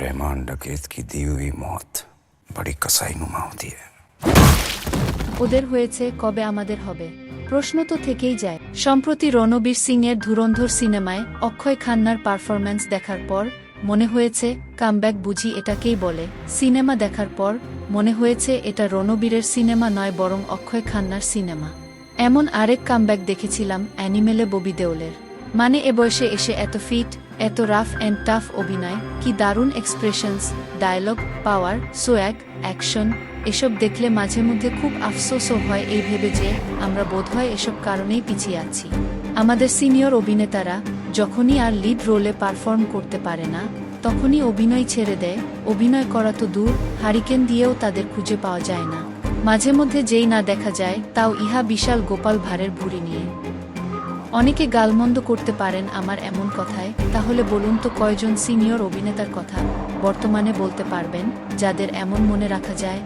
रहमान डकैत की दी हुई मौत बड़ी कसाई नुमा होती है ওদের হয়েছে কবে আমাদের হবে প্রশ্ন তো থেকেই যায় সম্প্রতি রণবীর সিং এর ধুরন্ধর সিনেমায় অক্ষয় খান্নার পারফরম্যান্স দেখার পর মনে হয়েছে কামব্যাক বুঝি এটাকেই বলে সিনেমা দেখার পর মনে হয়েছে এটা রণবীরের সিনেমা নয় বরং অক্ষয় খান্নার সিনেমা এমন আরেক কামব্যাক দেখেছিলাম অ্যানিমেলে ববি দেওলের মানে এ বয়সে এসে এত ফিট এত রাফ অ্যান্ড টাফ অভিনয়, কি দারুণ expressions dialogue power swag action এসব দেখলে মাঝে মধ্যে খুব আফসোসও হয় এই ভেবে যে আমরা বোধহয় এসব কারণেই পিছিয়ে আছি। আমাদের সিনিয়র অভিনেতারা যখনই আর লিড রোলে পারফর্ম করতে পারে না, তখনই অভিনয় ছেড়ে দেয়, অভিনয় করা তো দূর হারিকেন দিয়েও তাদের খুঁজে পাওয়া যায় না। মাঝে মধ্যে যেই না দেখা যায়, তাও ইহা বিশাল গোপাল ভাঁড়ের ভুঁড়ি নিয়ে। অনেকে গালমন্দ করতে পারেন আমার এমন কথায়, তাহলে বলুন তো কয়জন সিনিয়র অভিনেতার কথা বর্তমানে বলতে পারবেন, যাদের এমন মনে রাখা যায়?